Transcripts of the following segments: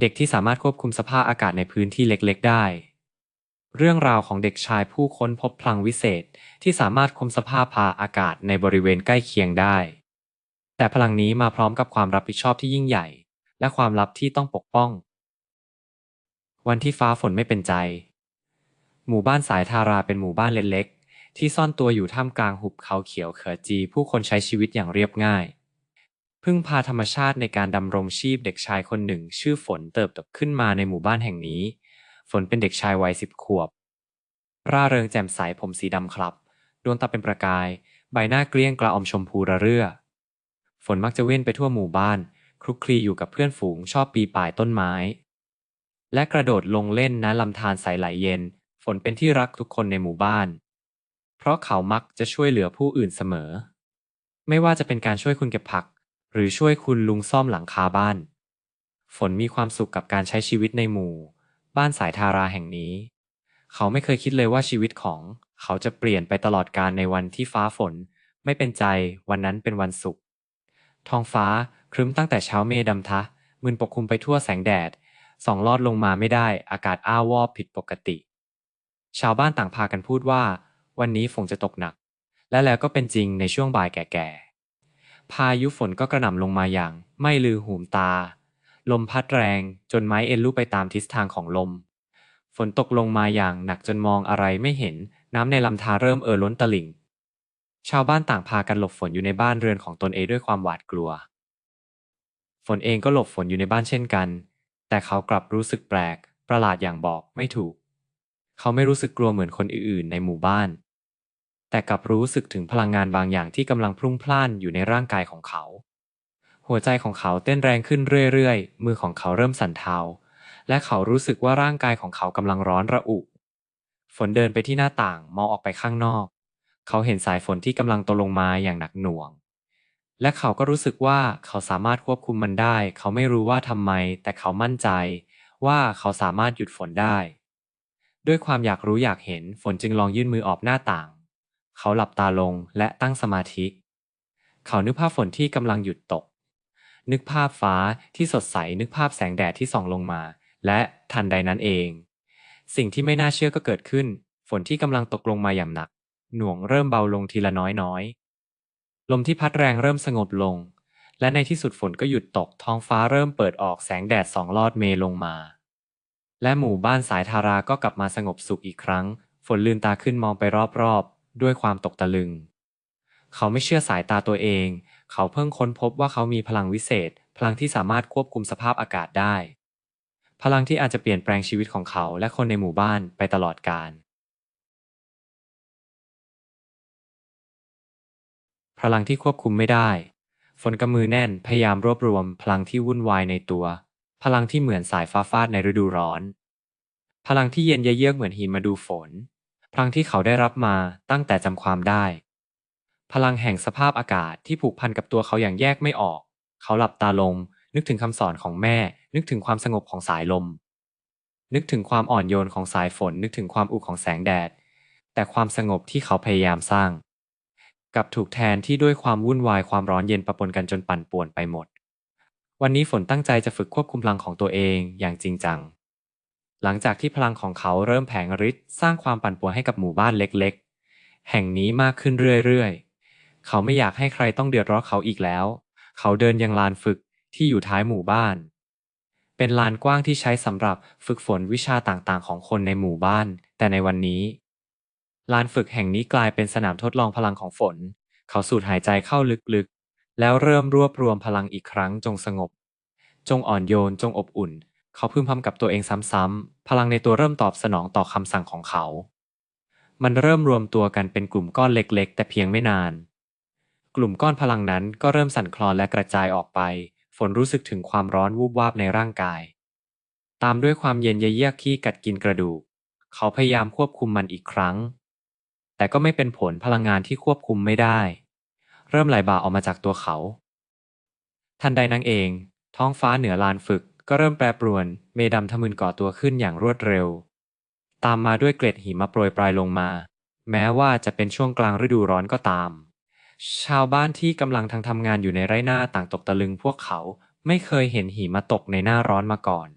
เด็กที่สามารถควบคุมสภาพอากาศในพื้นที่เล็กๆ ได้ เรื่องราวของเด็กชายผู้ค้นพบพลังวิเศษที่สามารถคุมสภาพพาอากาศในบริเวณใกล้เคียงได้ แต่พลังนี้มาพร้อมกับความรับผิดชอบที่ยิ่งใหญ่ และความลับที่ต้องปกป้อง วันที่ฟ้าฝนไม่เป็นใจ หมู่บ้านสายทาราเป็นหมู่บ้านเล็กๆที่ซ่อนตัวอยู่ท่ามกลางหุบเขาเขียวเขอจี ผู้คนใช้ชีวิตอย่างเรียบง่าย พึ่งพาธรรมชาติในการดำรงชีพเด็กชายคนหนึ่ง ชื่อฝนเติบโตขึ้นมาในหมู่บ้านแห่งนี้ ฝนเป็นเด็กชายวัยสิบขวบ ร่าเริงแจ่มใสผมสีดำครับ ดวงตาเป็นประกาย ใบหน้าเกลี้ยงกระออมชมพูระเรื่อ ฝนมักจะเว้นไปทั่วหมู่บ้าน คลุกคลีอยู่กับเพื่อนฝูงชอบปีป่ายต้นไม้ และกระโดดลงเล่นณลำธารใสไหลเย็น ฝนเป็นที่รักทุกคนในหมู่บ้าน เพราะเขามักจะช่วยเหลือผู้อื่นเสมอ ไม่ว่าจะเป็นการช่วยคุณเก็บผัก หรือช่วยคุณลุงซ่อมหลังคาบ้าน ฝนมีความสุขกับการใช้ชีวิตในหมู่ บ้านสายทาราแห่งนี้ เขาไม่เคยคิดเลยว่าชีวิตของเขาจะเปลี่ยนไปตลอดกาลในวันที่ฟ้าฝน ไม่เป็นใจวันนั้นเป็นวันศุกร์ท้องฟ้าครึ้มตั้งแต่เช้าเมฆดำทะมึนปกคลุมไปทั่วแสงแดดส่องลอดลงมาไม่ได้ อากาศอ้าววอบผิดปกติ ชาวบ้านต่างพากันพูดว่า วันนี้ฝนจะตกหนัก และแล้วก็เป็นจริงในช่วงบ่ายแก่ๆ พายุฝนก็กระหน่ำลงมาอย่าง ไม่ลือหูมตา ลมพัดแรงจนไม้เอ็นลู่ไปตามทิศทางของลม ฝนตกลงมาอย่างหนักจนมองอะไรไม่เห็น น้ำในลำธารเริ่มเอ่อล้นตลิ่ง ชาวบ้านต่างพากันหลบฝนอยู่ในบ้านเรือนของตนเองด้วยความหวาดกลัว ฝนเองก็หลบฝนอยู่ในบ้านเช่นกัน แต่เขากลับรู้สึกแปลก ประหลาดอย่างบอกไม่ถูก เขาไม่รู้สึกกลัวเหมือนคนอื่นๆในหมู่บ้าน แต่กลับรู้สึกถึงพลังงานบางอย่างที่กำลังพลุ่งพล่านอยู่ในร่างกายของเขา หัวใจของเขาเต้นแรงขึ้นเรื่อยๆ มือของเขาเริ่มสั่นเทา และเขารู้สึกว่าร่างกายของเขากำลังร้อนระอุ ฝนเดินไปที่หน้าต่างมองออกไปข้างนอก เขาเห็นสายฝนที่กำลังตกลงมาอย่างหนักหน่วง และเขาก็รู้สึกว่าเขาสามารถควบคุมมันได้ เขาไม่รู้ว่าทำไม แต่เขามั่นใจว่าเขาสามารถหยุดฝนได้ ด้วยความอยากรู้อยากเห็นฝนจึงลองยื่นมือออกหน้าต่าง เขาหลับตาลงและตั้งสมาธิ เขานึกภาพฝนที่กำลังหยุดตก นึกภาพฟ้าที่สดใส นึกภาพแสงแดดที่ส่องลงมา และทันใดนั้นเอง สิ่งที่ไม่น่าเชื่อก็เกิดขึ้น ฝนที่กำลังตกลงมาอย่างหนัก หน่วงเริ่มเบาลงทีละน้อยน้อยๆลมที่พัดแรงเริ่มสงบลง และในที่สุดฝนก็หยุดตก ท้องฟ้าเริ่มเปิดออกแสงแดดส่องลอดเมลงมา และหมู่บ้านสายทาราก็กลับมาสงบสุขอีกครั้ง ฝนลืมตาขึ้นมองไปรอบๆ ด้วยความตกตะลึง เขาไม่เชื่อสายตาตัวเอง เขาเพิ่งค้นพบว่าเขามีพลังวิเศษ พลังที่สามารถควบคุมสภาพอากาศได้ พลังที่อาจจะเปลี่ยนแปลงชีวิตของเขาและคนในหมู่บ้านไปตลอดกาลพลังที่ควบคุมไม่ได้ ฝนกำมือแน่นพยายามรวบรวม พลังที่วุ่นวายในตัว พลังที่เหมือนสายฟ้าฟาดในฤดูร้อน พลังที่เย็นเยือกเหมือนหินมาดูฝน พลังที่เขาได้รับมาตั้งแต่จำความได้ พลังแห่งสภาพอากาศที่ผูกพันกับตัวเขาอย่างแยกไม่ออก เขาหลับตาลง นึกถึงคำสอนของแม่ นึกถึงความสงบของสายลม นึกถึงความอ่อนโยนของสายฝน นึกถึงความอุของแสงแดด แต่ความสงบที่เขาพยายามสร้าง กับถูกแทนที่ด้วยความวุ่นวายความร้อนเย็นปะปนกันจนปั่นป่วนไปหมด วันนี้ฝนตั้งใจจะฝึกควบคุมพลังของตัวเองอย่างจริงจัง หลังจากที่พลังของเขาเริ่มแผงฤทธิ์สร้างความปั่นป่วนให้กับหมู่บ้านเล็กๆ แห่งนี้มากขึ้นเรื่อยๆ เขาไม่อยากให้ใครต้องเดือดร้อนเขาอีกแล้ว เขาเดินยังลานฝึกที่อยู่ท้ายหมู่บ้าน เป็นลานกว้างที่ใช้สำหรับฝึกฝนวิชาต่างๆ ของคนในหมู่บ้าน แต่ในวันนี้ ลานฝึกแห่งนี้กลายเป็นสนามทดลองพลังของฝน เขาสูดหายใจเข้าลึกๆ แล้วเริ่มรวบรวมพลังอีกครั้งจงสงบ จงอ่อนโยนจงอบอุ่น เขาพึมพำกับตัวเองซ้ำๆ พลังในตัวเริ่มตอบสนองต่อคำสั่งของเขา มันเริ่มรวมตัวกันเป็นกลุ่มก้อนเล็กๆ แต่เพียงไม่นาน กลุ่มก้อนพลังนั้นก็เริ่มสั่นคลอนและกระจายออกไป ฝนรู้สึกถึงความร้อนวูบวาบในร่างกาย ตามด้วยความเย็นเยือกขี้กัดกินกระดูก เขาพยายามควบคุมมันอีกครั้ง แต่ก็ไม่เป็นผลพลังงานที่ควบคุมไม่ได้ เริ่มไหลบ่าออกมาจากตัวเขา ทันใดนั้นเอง ท้องฟ้าเหนือลานฝึก ก็เริ่มแปรปรวน เมฆดำทะมึนก่อตัวขึ้นอย่างรวดเร็ว ตามมาด้วยเกล็ดหิมะโปรยปลายลงมา แม้ว่าจะเป็นช่วงกลางฤดูร้อนก็ตาม ชาวบ้านที่กำลังทางทำงานอยู่ในไร่นาต่างตกตะลึงพวกเขาไม่เคยเห็นหิมะตกในหน้าร้อนมาก่อน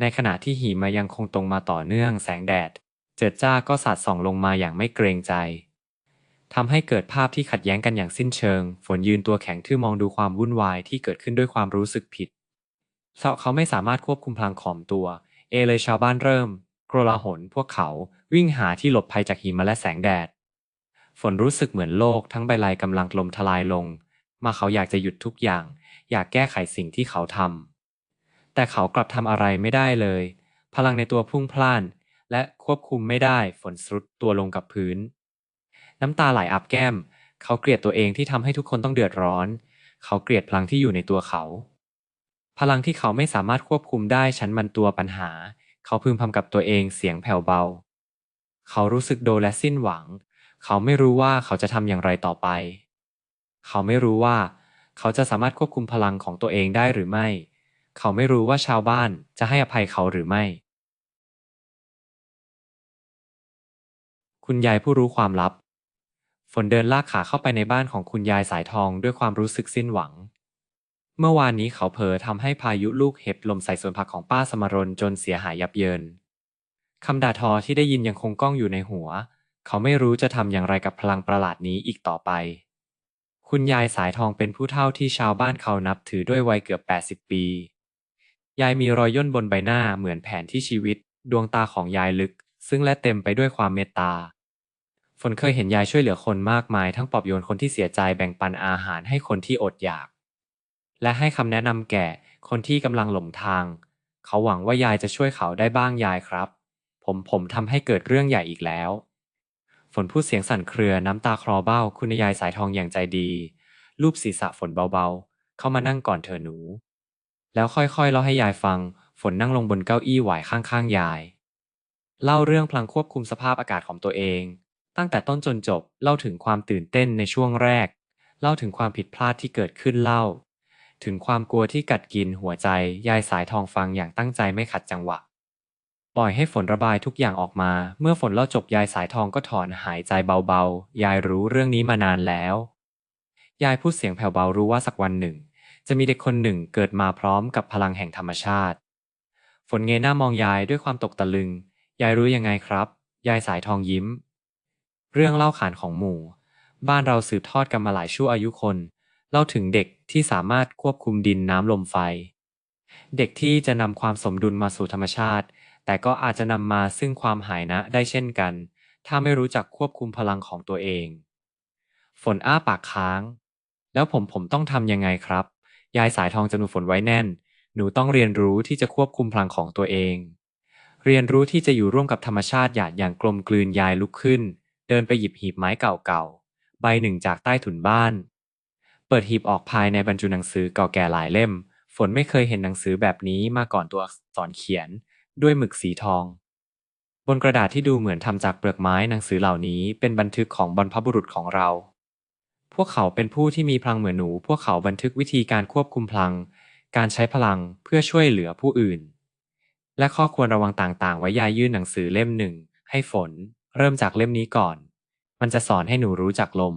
ในขณะที่หิมะยังคงตรงมาต่อเนื่องแสงแดด เจิดจ้าก็สาดส่องลงมาอย่างไม่เกรงใจทำให้เกิดภาพที่ขัดแย้งกันอย่างสิ้นเชิง ฝนยืนตัวแข็งทื่อมองดูความวุ่นวายที่เกิดขึ้นด้วยความรู้สึกผิด เขาไม่สามารถควบคุมพลังข่มตัว เอเลยชาวบ้านเริ่มโกลาหลพวกเขาวิ่งหาที่หลบภัยจากหิมะและแสงแดด ฝนรู้สึกเหมือนโลกทั้งใบลายกำลังลมทลายลง มาเขาอยากจะหยุดทุกอย่าง อยากแก้ไขสิ่งที่เขาทำแต่เขากลับทำอะไรไม่ได้เลย พลังในตัวพุ่งพล่าน และควบคุมไม่ได้ฝนสรุดตัวลงกับพื้น น้ำตาไหลอาบแก้ม เขาเกลียดตัวเองที่ทำให้ทุกคนต้องเดือดร้อน เขาเกลียดพลังที่อยู่ในตัวเขา พลังที่เขาไม่สามารถควบคุมได้ฉันมันตัวปัญหา เขาพึมพำกับตัวเองเสียงแผ่วเบา เขารู้สึกโดและสิ้นหวัง เขาไม่รู้ว่าเขาจะทำอย่างไรต่อไป เขาไม่รู้ว่า เขาจะสามารถควบคุมพลังของตัวเองได้หรือไม่ เขาไม่รู้ว่าชาวบ้านจะให้อภัยเขาหรือไม่ คุณยายผู้รู้ความลับ ฝนเดินลากขาเข้าไปในบ้านของคุณยายสายทองด้วยความรู้สึกสิ้นหวัง เมื่อวานนี้เขาเผลอทำให้พายุลูกเห็บลมใส่สวนผักของป้าสมรนจนเสียหายยับเยินคำด่าทอที่ได้ยินยังคงก้องอยู่ในหัว เขาไม่รู้จะทำอย่างไรกับพลังประหลาดนี้อีกต่อไป คุณยายสายทองเป็นผู้เฒ่าที่ชาวบ้านเขานับถือด้วยวัยเกือบ 80 ปี ยายมีรอยย่นบนใบหน้าเหมือนแผนที่ชีวิต ดวงตาของยายลึก ซึ่งและเต็มไปด้วยความเมตตา ฝนเคยเห็นยายช่วยเหลือคนมากมาย ทั้งปลอบโยนคนที่เสียใจแบ่งปันอาหารให้คนที่อดอยาก และให้คำแนะนำแก่คนที่กำลังหลงทาง เขาหวังว่ายายจะช่วยเขาได้บ้างยายครับ ผมผมทำให้เกิดเรื่องใหญ่อีกแล้ว ฝนพูดเสียงสั่นเครือน้ำตาคลอเบ้า คุณยายสายทองอย่างใจดี รูปศีรษะฝนเบาๆ เข้ามานั่งก่อนเธอหนู แล้วค่อยๆเล่าให้ยายฟัง ฝนนั่งลงบนเก้าอี้หวายข้างๆยาย เล่าเรื่องพลังควบคุมสภาพอากาศของตัวเอง ตั้งแต่ต้นจนจบเล่าถึงความตื่นเต้นในช่วงแรก เล่าถึงความผิดพลาดที่เกิดขึ้นเล่า ถึงความกลัวที่กัดกินหัวใจยายสายทองฟังอย่างตั้งใจไม่ขัดจังหวะ ปล่อยให้ฝนระบายทุกอย่างออกมา เมื่อฝนเล่าจบยายสายทองก็ถอนหายใจเบาๆ ยายรู้เรื่องนี้มานานแล้ว ยายพูดเสียงแผ่วเบารู้ว่าสักวันหนึ่ง จะมีเด็กคนหนึ่งเกิดมาพร้อมกับพลังแห่งธรรมชาติ ฝนเงยหน้ามองยายด้วยความตกตะลึง ยายรู้ยังไงครับ ยายสายทองยิ้ม เรื่องเล่าขานของหมู่ บ้านเราสืบทอดกันมาหลายชั่วอายุคน เล่าถึงเด็ก ที่สามารถควบคุมดินน้ำลมไฟ เด็กที่จะนำความสมดุลมาสู่ธรรมชาติ แต่ก็อาจจะนำมาซึ่งความหายนะได้เช่นกัน ถ้าไม่รู้จักควบคุมพลังของตัวเอง ฝนอ้าปากค้าง แล้วผมผมต้องทำยังไงครับ ยายสายทองจำหนูฝนไว้แน่น หนูต้องเรียนรู้ที่จะควบคุมพลังของตัวเองเรียนรู้ที่จะอยู่ร่วมกับธรรมชาติหยาดอย่างกลมกลืนยายลุกขึ้น เดินไปหยิบหีบไม้เก่าๆ ใบหนึ่งจากใต้ถุนบ้าน เปิดหีบออกภายในบรรจุหนังสือเก่าแก่หลายเล่ม ฝนไม่เคยเห็นหนังสือแบบนี้มาก่อนตัวอักษรเขียน ด้วยหมึกสีทอง บนกระดาษที่ดูเหมือนทำจากเปลือกไม้หนังสือเหล่านี้เป็นบันทึกของบรรพบุรุษของเรา พวกเขาเป็นผู้ที่มีพลังเหมือนหนู พวกเขาบันทึกวิธีการควบคุมพลัง การใช้พลังเพื่อช่วยเหลือผู้อื่น และข้อควรระวังต่างๆ ไว้ยายยื่นหนังสือเล่มหนึ่ง ให้ฝน เริ่มจากเล่มนี้ก่อน มันจะสอนให้หนูรู้จักลม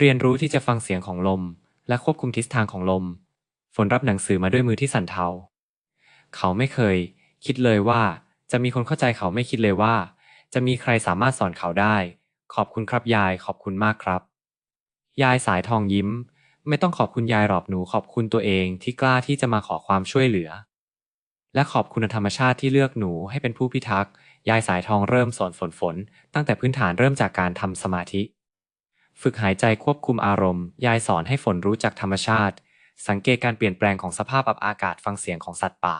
เรียนรู้ที่จะฟังเสียงของลม และควบคุมทิศทางของลม ฝนรับหนังสือมาด้วยมือที่สั่นเทา เขาไม่เคย คิดเลยว่า จะมีคนเข้าใจเขาไม่คิดเลยว่า จะมีใครสามารถสอนเขาได้ ขอบคุณครับยายขอบคุณมากครับ ยายสายทองยิ้ม ไม่ต้องขอบคุณยายหรอกหนูขอบคุณตัวเองที่กล้าที่จะมาขอความช่วยเหลือ และขอบคุณธรรมชาติที่เลือกหนูให้เป็นผู้พิทักษ์ยายสายทองเริ่มสอนฝนฝน ตั้งแต่พื้นฐานเริ่มจากการทำสมาธิ ฝึกหายใจควบคุมอารมณ์ ยายสอนให้ฝนรู้จักธรรมชาติ สังเกตการเปลี่ยนแปลงของสภาพอากาศฟังเสียงของสัตว์ป่า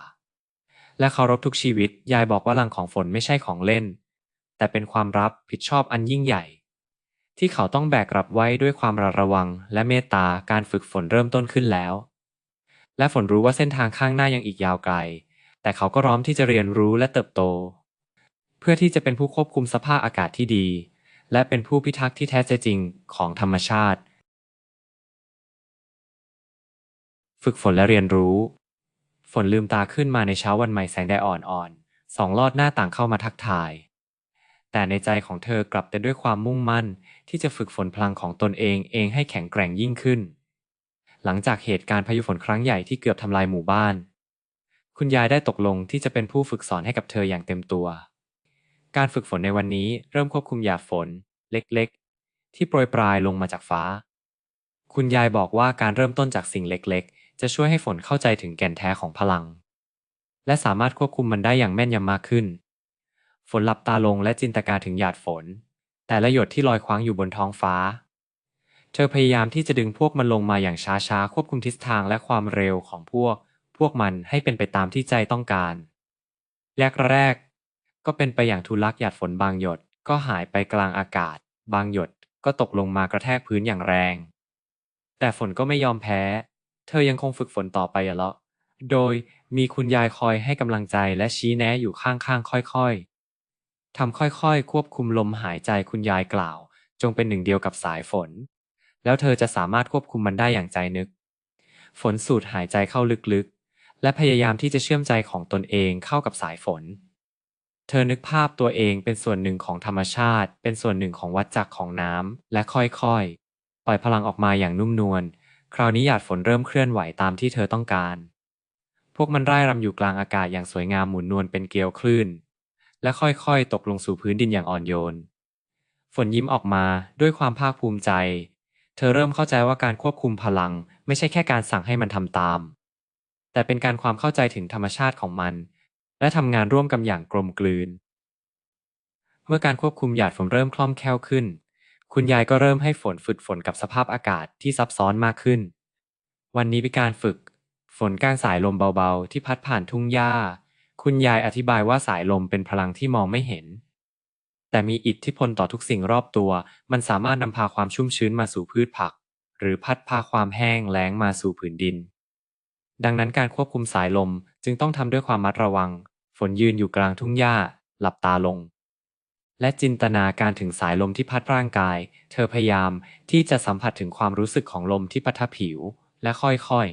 และเคารพทุกชีวิต ยายบอกว่าลังของฝนไม่ใช่ของเล่น แต่เป็นความรับผิดชอบอันยิ่งใหญ่ ที่เขาต้องแบกรับไว้ด้วยความระระวัง และเมตตาการฝึกฝนเริ่มต้นขึ้นแล้ว และฝนรู้ว่าเส้นทางข้างหน้ายังอีกยาวไกล แต่เขาก็พร้อมที่จะเรียนรู้และเติบโต เพื่อที่จะเป็นผู้ควบคุมสภาพอากาศที่ดี และเป็นผู้พิทักษ์ที่แท้จริงของธรรมชาติ ฝึกฝนและเรียนรู้ ฝนลืมตาขึ้นมาในเช้าวันใหม่แสงแดดอ่อนๆสองลอดหน้าต่างเข้ามาทักทาย แต่ในใจของเธอกลับเต็มด้วยความมุ่งมั่น ที่จะฝึกฝนพลังของตนเองเองให้แข็งแกร่งยิ่งขึ้น หลังจากเหตุการณ์พายุฝนครั้งใหญ่ที่เกือบทำลายหมู่บ้าน คุณยายได้ตกลงที่จะเป็นผู้ฝึกสอนให้กับเธออย่างเต็มตัว การฝึกฝนในวันนี้เริ่มควบคุมหยาดฝน เล็กๆ ที่โปรยปลายลงมาจากฟ้า คุณยายบอกว่าการเริ่มต้นจากสิ่งเล็กๆ จะช่วยให้ฝนเข้าใจถึงแก่นแท้ของพลัง และสามารถควบคุมมันได้อย่างแม่นยำมากขึ้น ฝนหลับตาลงและจินตนาการถึงหยาดฝน แต่ละหยดที่ลอยคว้างอยู่บนท้องฟ้า เธอพยายามที่จะดึงพวกมันลงมาอย่างช้าๆควบคุมทิศทางและความเร็วของพวก พวกมันให้เป็นไปตามที่ใจต้องการแรกๆ ก็เป็นไปอย่างทุลักหยาดฝนบางหยด ก็หายไปกลางอากาศ บางหยดก็ตกลงมากระแทกพื้นอย่างแรง แต่ฝนก็ไม่ยอมแพ้ เธอยังคงฝึกฝนต่อไปอะเลาะโดยมีคุณยายคอยให้กำลังใจและชี้แนะอยู่ข้างๆค่อยๆทำค่อยๆ ควบคุมลมหายใจคุณยายกล่าว จงเป็นหนึ่งเดียวกับสายฝน แล้วเธอจะสามารถควบคุมมันได้อย่างใจนึก ฝนสูดหายใจเข้าลึกๆ และพยายามที่จะเชื่อมใจของตนเองเข้ากับสายฝน เธอนึกภาพตัวเองเป็นส่วนหนึ่งของธรรมชาติ เป็นส่วนหนึ่งของวัฏจักรของน้ำ และค่อยๆ ปล่อยพลังออกมาอย่างนุ่มนวล คราวนี้หยาดฝนเริ่มเคลื่อนไหวตามที่เธอต้องการ พวกมันร่ายรำอยู่กลางอากาศอย่างสวยงามหมุนนวลเป็นเกลียวคลื่น และค่อยๆ ตกลงสู่พื้นดินอย่างอ่อนโยน ฝนยิ้มออกมาด้วยความภาคภูมิใจ เธอเริ่มเข้าใจว่าการควบคุมพลัง ไม่ใช่แค่การสั่งให้มันทำตาม แต่เป็นการความเข้าใจถึงธรรมชาติของมัน และทำงานร่วมกันอย่างกลมกลืน เมื่อการควบคุมหยาดฝนเริ่มคล่องแคล่วขึ้น คุณยายก็เริ่มให้ฝนฝึกฝนกับสภาพอากาศที่ซับซ้อนมากขึ้น วันนี้เป็นการฝึก ฝนกลางสายลมเบาๆ ที่พัดผ่านทุ่งหญ้า คุณยายอธิบายว่าสายลมเป็นพลังที่มองไม่เห็น แต่มีอิทธิพลต่อทุกสิ่งรอบตัว มันสามารถนำพาความชุ่มชื้นมาสู่พืชผัก หรือพัดพาความแห้งแล้งมาสู่ผืนดินดังนั้นการควบคุมสายลมจึงต้องทำด้วยความมัดระวัง ฝนยืนอยู่กลางทุ่งหญ้า หลับตาลง และจินตนาการถึงสายลมที่พัดร่างกาย เธอพยายามที่จะสัมผัสถึงความรู้สึกของลมที่พัดทับผิว และค่อย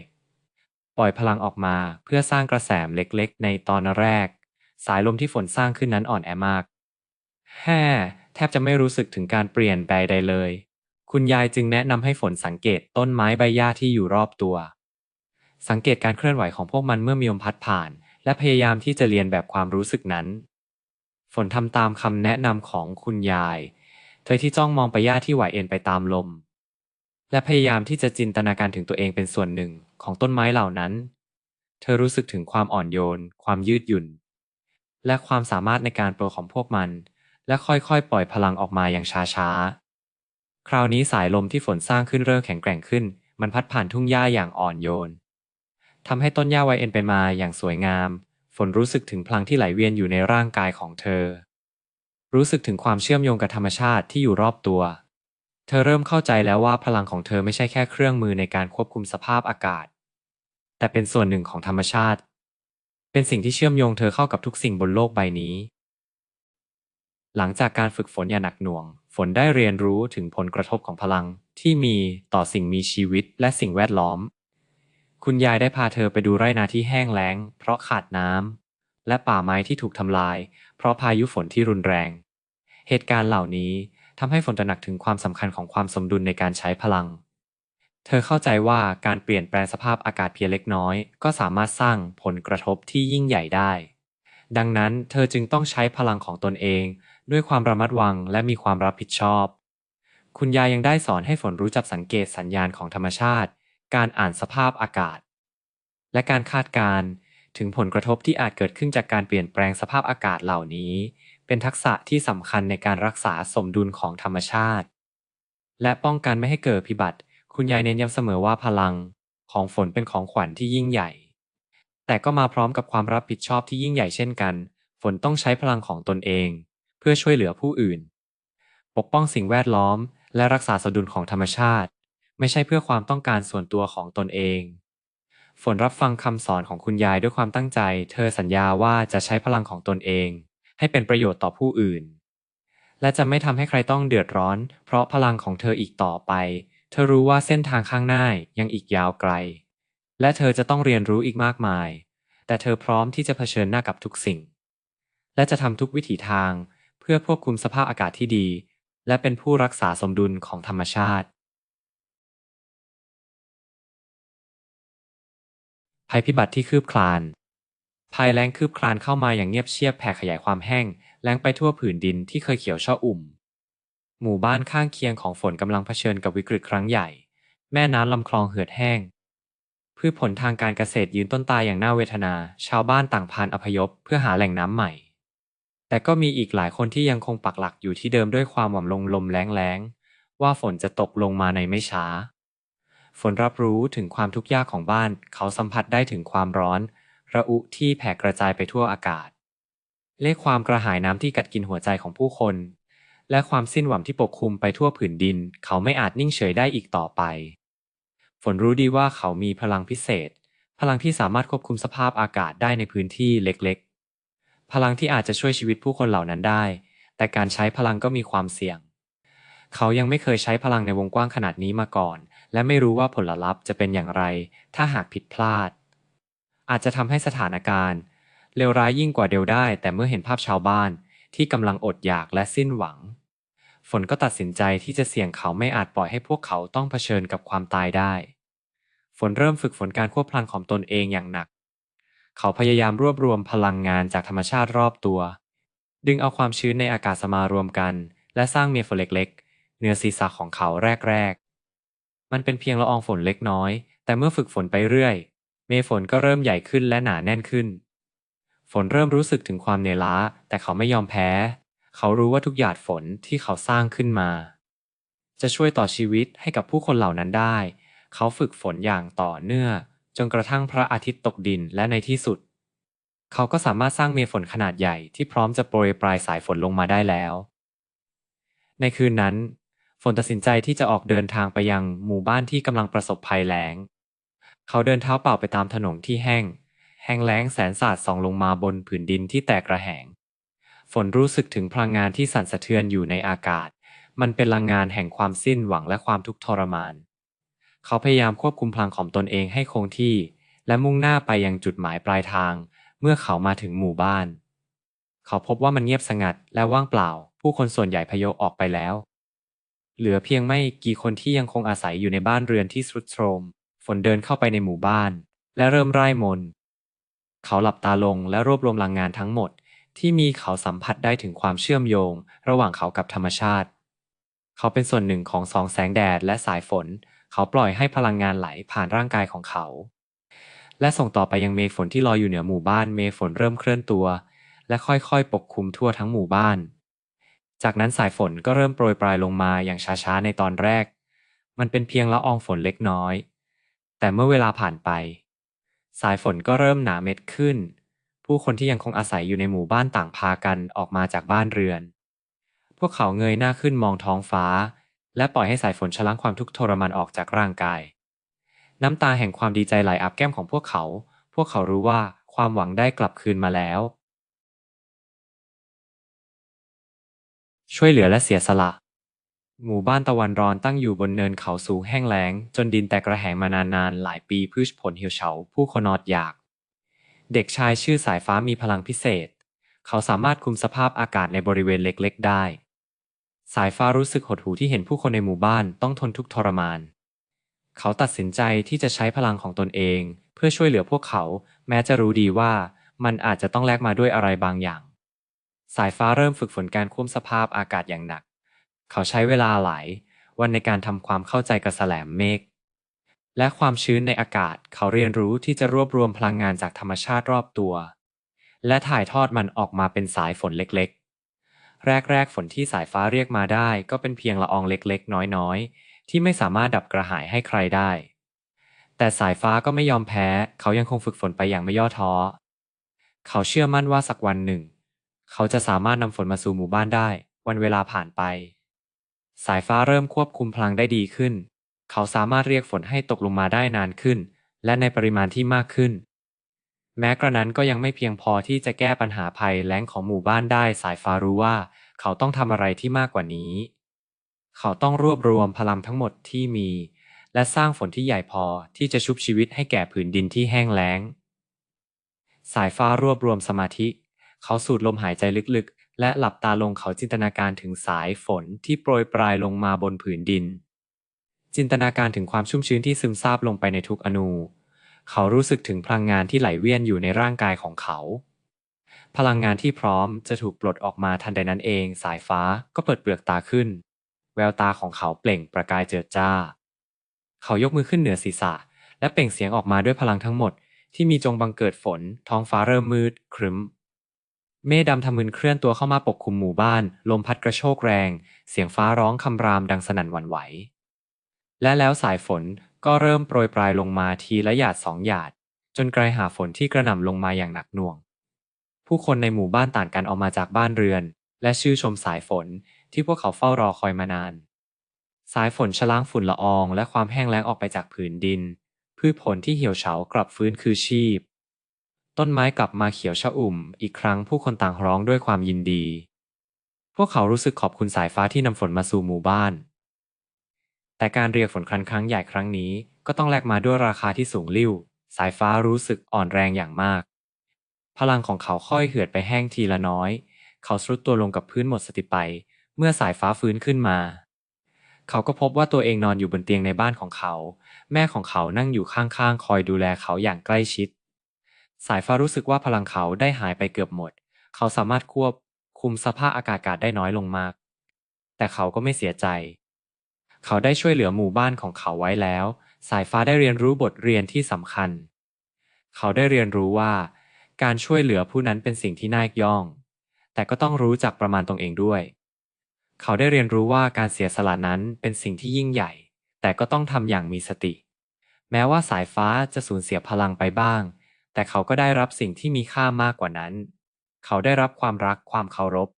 ๆ ปล่อยพลังออกมาเพื่อสร้างกระแสเล็กๆ ในตอนแรก สายลมที่ฝนสร้างขึ้นนั้นอ่อนแอมาก แฮ่แทบจะไม่รู้สึกถึงการเปลี่ยนแปลงใดเลย คุณยายจึงแนะนำให้ฝนสังเกตต้นไม้ใบหญ้าที่อยู่รอบตัว สังเกตการเคลื่อนไหวของพวกมันเมื่อมีลมพัดผ่าน และพยายามที่จะเรียนแบบความรู้สึกนั้น ฝนทำตามคำแนะนำของคุณยาย เธอที่จ้องมองไปหญ้าที่ไหวเอ็นไปตามลม และพยายามที่จะจินตนาการถึงตัวเองเป็นส่วนหนึ่งของต้นไม้เหล่านั้น เธอรู้สึกถึงความอ่อนโยน ความยืดหยุ่น และความสามารถในการโปรของพวกมัน และค่อยๆ ปล่อยพลังออกมาอย่างช้าๆ คราวนี้สายลมที่ฝนสร้างขึ้นเริ่มแข็งแกร่งขึ้น มันพัดผ่านทุ่งหญ้าอย่างอ่อนโยน ทำให้ต้นหญ้าไวเอ็นไปมาอย่างสวยงาม ฝนรู้สึกถึงพลังที่ไหลเวียนอยู่ในร่างกายของเธอ รู้สึกถึงความเชื่อมโยงกับธรรมชาติที่อยู่รอบตัว เธอเริ่มเข้าใจแล้วว่าพลังของเธอไม่ใช่แค่เครื่องมือในการควบคุมสภาพอากาศ แต่เป็นส่วนหนึ่งของธรรมชาติ เป็นสิ่งที่เชื่อมโยงเธอเข้ากับทุกสิ่งบนโลกใบนี้ หลังจากการฝึกฝนอย่างหนักหน่วง ฝนได้เรียนรู้ถึงผลกระทบของพลังที่มีต่อสิ่งมีชีวิตและสิ่งแวดล้อม คุณยายได้พาเธอไปดูไร่นาที่แห้งแล้ง เพราะขาดน้ำและป่าไม้ที่ถูกทำลาย เพราะพายุฝนที่รุนแรง เหตุการณ์เหล่านี้ทำให้ฝนตระหนักถึงความสำคัญของความสมดุลในการใช้พลัง เธอเข้าใจว่าการเปลี่ยนแปลงสภาพอากาศเพียงเล็กน้อย ก็สามารถสร้างผลกระทบที่ยิ่งใหญ่ได้ ดังนั้นเธอจึงต้องใช้พลังของตนเอง ด้วยความระมัดระวังและมีความรับผิดชอบ คุณยายยังได้สอนให้ฝนรู้จักสังเกตสัญญาณของธรรมชาติ การอ่านสภาพอากาศ และการคาดการณ์ถึงผลกระทบที่อาจเกิดขึ้นจากการเปลี่ยนแปลงสภาพอากาศเหล่านี้ เป็นทักษะที่สำคัญในการรักษาสมดุลของธรรมชาติ และป้องกันไม่ให้เกิดพิบัติ คุณยายเน้นย้ำเสมอว่าพลังของฝนเป็นของขวัญที่ยิ่งใหญ่ แต่ก็มาพร้อมกับความรับผิดชอบที่ยิ่งใหญ่เช่นกัน ฝนต้องใช้พลังของตนเอง เพื่อช่วยเหลือผู้อื่น ปกป้องสิ่งแวดล้อม และรักษาสมดุลของธรรมชาติ ไม่ใช่เพื่อความต้องการส่วนตัวของตนเอง ฝนรับฟังคำสอนของคุณยายด้วยความตั้งใจ เธอสัญญาว่าจะใช้พลังของตนเอง ให้เป็นประโยชน์ต่อผู้อื่น และจะไม่ทำให้ใครต้องเดือดร้อน เพราะพลังของเธออีกต่อไป เธอรู้ว่าเส้นทางข้างหน้ายังอีกยาวไกล และเธอจะต้องเรียนรู้อีกมากมาย แต่เธอพร้อมที่จะเผชิญหน้ากับทุกสิ่ง และจะทำทุกวิถีทาง เพื่อควบคุมสภาพอากาศที่ดี และเป็นผู้รักษาสมดุลของธรรมชาติ ภัยพิบัติที่คืบคลาน ภัยแล้งคืบคลานเข้ามาอย่างเงียบเชียบแผ่ขยายความแห้ง แล้งไปทั่วผืนดินที่เคยเขียวชอุ่ม หมู่บ้านข้างเคียงของฝนกำลังเผชิญกับวิกฤตครั้งใหญ่ แม่น้ำลำคลองเหือดแห้ง พืชผลทางการเกษตรยืนต้นตายอย่างน่าเวทนา ชาวบ้านต่างพานอพยพเพื่อหาแหล่งน้ำใหม่ แต่ก็มีอีกหลายคนที่ยังคงปักหลักอยู่ที่เดิมด้วยความหวั่นลงลมแล้งแล้งว่าฝนจะตกลงมาในไม่ช้า ฝนรับรู้ถึงความทุกข์ยากของบ้าน เขาสัมผัสได้ถึงความร้อน ระอุที่แผ่กระจายไปทั่วอากาศ เลขความกระหายน้ำที่กัดกินหัวใจของผู้คน และความสิ้นหวังที่ปกคลุมไปทั่วผืนดิน เขาไม่อาจนิ่งเฉยได้อีกต่อไป ฝนรู้ดีว่าเขามีพลังพิเศษ พลังที่สามารถควบคุมสภาพอากาศได้ในพื้นที่เล็กๆ พลังที่อาจจะช่วยชีวิตผู้คนเหล่านั้นได้ แต่การใช้พลังก็มีความเสี่ยง เขายังไม่เคยใช้พลังในวงกว้างขนาดนี้มาก่อน และไม่รู้ว่าผลลัพธ์จะเป็นอย่างไร ถ้าหากผิดพลาด อาจจะทำให้สถานการณ์เลวร้ายยิ่งกว่าเดียวได้ แต่เมื่อเห็นภาพชาวบ้านที่กำลังอดอยากและสิ้นหวัง ฝนก็ตัดสินใจที่จะเสี่ยงเขาไม่อาจปล่อยให้พวกเขาต้องเผชิญกับความตายได้ ฝนเริ่มฝึกฝนการควบพลังของตนเองอย่างหนัก เขาพยายามรวบรวมพลังงานจากธรรมชาติรอบตัว ดึงเอาความชื้นในอากาศมารวมกัน และสร้างเมฆฝนเล็กๆเนื้อศีรษะของเขาแรก มันเป็นเพียงละอองฝนเล็กน้อย แต่เมื่อฝึกฝนไปเรื่อย เมฆฝนก็เริ่มใหญ่ขึ้นและหนาแน่นขึ้น ฝนเริ่มรู้สึกถึงความเหนื่อยล้า แต่เขาไม่ยอมแพ้ เขารู้ว่าทุกหยาดฝนที่เขาสร้างขึ้นมา จะช่วยต่อชีวิตให้กับผู้คนเหล่านั้นได้ เขาฝึกฝนอย่างต่อเนื่องจนกระทั่งพระอาทิตย์ตกดินและในที่สุด เขาก็สามารถสร้างเมฆฝนขนาดใหญ่ที่พร้อมจะโปรยปลายสายฝนลงมาได้แล้ว ในคืนนั้น ฝนตัดสินใจที่จะออกเดินทางไปยังหมู่บ้านที่กำลังประสบภัยแล้ง เขาเดินเท้าเปล่าไปตามถนนที่แห้ง แห้งแล้งแสนสาดส่องลงมาบนผืนดินที่แตกระแหง ฝนรู้สึกถึงพลังงานที่สั่นสะเทือนอยู่ในอากาศ มันเป็นพลังงานแห่งความสิ้นหวังและความทุกข์ทรมาน เขาพยายามควบคุมพลังของตนเองให้คงที่ และมุ่งหน้าไปยังจุดหมายปลายทาง เมื่อเขามาถึงหมู่บ้าน เขาพบว่ามันเงียบสงัดและว่างเปล่า ผู้คนส่วนใหญ่พยพออกไปแล้ว เหลือเพียงไม่กี่คนที่ยังคงอาศัยอยู่ในบ้านเรือนที่ทรุดโทรม ฝนเดินเข้าไปในหมู่บ้าน และเริ่มไร่ายมน เขาหลับตาลงและรวบรวมพลังงานทั้งหมด ที่มีเขาสัมผัสได้ถึงความเชื่อมโยง ระหว่างเขากับธรรมชาติ เขาเป็นส่วนหนึ่งของสองแสงแดดและสายฝน เขาปล่อยให้พลังงานไหลผ่านร่างกายของเขา และส่งต่อไปยังเมฆฝนที่ลอยอยู่เหนือหมู่บ้าน เมฆฝนเริ่มเคลื่อนตัว และค่อยๆ ปกคลุมทั่วทั้งหมู่บ้าน จากนั้นสายฝนก็เริ่มโปรยปลายลงมาอย่างช้าๆในตอนแรก มันเป็นเพียงละอองฝนเล็กน้อย แต่เมื่อเวลาผ่านไป สายฝนก็เริ่มหนาเม็ดขึ้น ผู้คนที่ยังคงอาศัยอยู่ในหมู่บ้านต่างพากันออกมาจากบ้านเรือน พวกเขาเงยหน้าขึ้นมองท้องฟ้า และปล่อยให้สายฝนชะล้างความทุกข์ทรมานออกจากร่างกาย น้ำตาแห่งความดีใจไหลอาบแก้มของพวกเขา พวกเขารู้ว่าความหวังได้กลับคืนมาแล้ว ช่วยเหลือและเสียสละ หมู่บ้านตะวันรอนตั้งอยู่บนเนินเขาสูงแห้งแล้ง จนดินแตกระแหงมานานๆ หลายปีพืชผลเหี่ยวเฉา ผู้คนอดอยาก เด็กชายชื่อสายฟ้ามีพลังพิเศษ เขาสามารถคุมสภาพอากาศในบริเวณเล็กๆ ได้ สายฟ้ารู้สึกหดหู่ที่เห็นผู้คนในหมู่บ้านต้องทนทุกข์ทรมาน เขาตัดสินใจที่จะใช้พลังของตนเอง เพื่อช่วยเหลือพวกเขา แม้จะรู้ดีว่ามันอาจจะต้องแลกมาด้วยอะไรบางอย่าง สายฟ้าเริ่มฝึกฝนการควบสภาพอากาศอย่างหนัก เขาใช้เวลาหลายวันในการทำความเข้าใจกับแสลมเมฆและความชื้นในอากาศ เขาเรียนรู้ที่จะรวบรวมพลังงานจากธรรมชาติรอบตัว และถ่ายทอดมันออกมาเป็นสายฝนเล็กๆ แรกๆ ฝนที่สายฟ้าเรียกมาได้ ก็เป็นเพียงละอองเล็กๆ น้อยๆ ที่ไม่สามารถดับกระหายให้ใครได้ แต่สายฟ้าก็ไม่ยอมแพ้ เขายังคงฝึกฝนไปอย่างไม่ย่อท้อ เขาเชื่อมั่นว่าสักวันหนึ่ง เขาจะสามารถนำฝนมาสู่หมู่บ้านได้ วันเวลาผ่านไป สายฟ้าเริ่มควบคุมพลังได้ดีขึ้น เขาสามารถเรียกฝนให้ตกลงมาได้นานขึ้น และในปริมาณที่มากขึ้น แม้กระนั้นก็ยังไม่เพียงพอที่จะแก้ปัญหาภัยแล้งของหมู่บ้านได้ สายฟ้ารู้ว่า เขาต้องทำอะไรที่มากกว่านี้ เขาต้องรวบรวมพลังทั้งหมดที่มี และสร้างฝนที่ใหญ่พอที่จะชุบชีวิตให้แก่ผืนดินที่แห้งแล้ง สายฟ้ารวบรวมสมาธิ เขาสูดลมหายใจลึกๆ และหลับตาลงเขาจินตนาการถึงสายฝนที่โปรยปลายลงมาบนผืนดิน จินตนาการถึงความชุ่มชื้นที่ซึมซาบลงไปในทุกอนู เขารู้สึกถึงพลังงานที่ไหลเวียนอยู่ในร่างกายของเขา พลังงานที่พร้อมจะถูกปลดออกมาทันใดนั้นเอง สายฟ้าก็เปิดเปลือกตาขึ้น แววตาของเขาเปล่งประกายเจิดจ้า เขายกมือขึ้นเหนือศีรษะ และเปล่งเสียงออกมาด้วยพลังทั้งหมดที่มีจงบังเกิดฝน ท้องฟ้าเริ่มมืด ครึ้ม เมฆดำทำมึนเคลื่อนตัวเข้ามาปกคลุมหมู่บ้าน ลมพัดกระโชกแรง เสียงฟ้าร้องคำรามดังสนั่นหวั่นไหว และแล้วสายฝนก็เริ่มโปรยปลายลงมาทีละหยาดสองหยาด จนไกลหาฝนที่กระหน่ำลงมาอย่างหนักหน่วง ผู้คนในหมู่บ้านต่างกันออกมาจากบ้านเรือน และชื่อชมสายฝนที่พวกเขาเฝ้ารอคอยมานาน สายฝนชะล้างฝุ่นละออง และความแห้งแล้งออกไปจากผืนดิน พืชผลที่เหี่ยวเฉากลับฟื้นคือชีพ ต้นไม้กลับมาเขียวชอุ่ม อีกครั้งผู้คนต่างร้องด้วยความยินดี พวกเขารู้สึกขอบคุณสายฟ้าที่นำฝนมาสู่หมู่บ้าน แต่การเรียกฝนครั้งครั้งใหญ่ครั้งนี้ ก็ต้องแลกมาด้วยราคาที่สูงลิ่ว สายฟ้ารู้สึกอ่อนแรงอย่างมาก พลังของเขาค่อยเหือดไปแห้งทีละน้อย เขาทรุดตัวลงกับพื้นหมดสติไป เมื่อสายฟ้าฟื้นขึ้นมา เขาก็พบว่าตัวเองนอนอยู่บนเตียงในบ้านของเขา แม่ของเขานั่งอยู่ข้างๆ คอยดูแลเขาอย่างใกล้ชิด สายฟ้ารู้สึกว่าพลังเขาได้หายไปเกือบหมด เขาสามารถควบคุมสภาพอากาศได้น้อยลงมาก แต่เขาก็ไม่เสียใจ เขาได้ช่วยเหลือหมู่บ้านของเขาไว้แล้ว สายฟ้าได้เรียนรู้บทเรียนที่สำคัญ เขาได้เรียนรู้ว่า การช่วยเหลือผู้นั้นเป็นสิ่งที่น่ายกย่อง แต่ก็ต้องรู้จักประมาณตนเองด้วย เขาได้เรียนรู้ว่าการเสียสละนั้นเป็นสิ่งที่ยิ่งใหญ่ แต่ก็ต้องทำอย่างมีสติ แม้ว่าสายฟ้าจะสูญเสียพลังไปบ้าง แต่เขาก็ได้รับสิ่งที่มีค่ามากกว่านั้น เขาได้รับความรักความเคารพ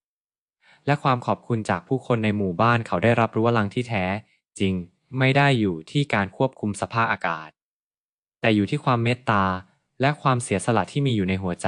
และความขอบคุณจากผู้คนในหมู่บ้านเขาได้รับรู้ว่าลังที่แท้ จริงไม่ได้อยู่ที่การควบคุมสภาพอากาศ แต่อยู่ที่ความเมตตาและความเสียสละที่มีอยู่ในหัวใจ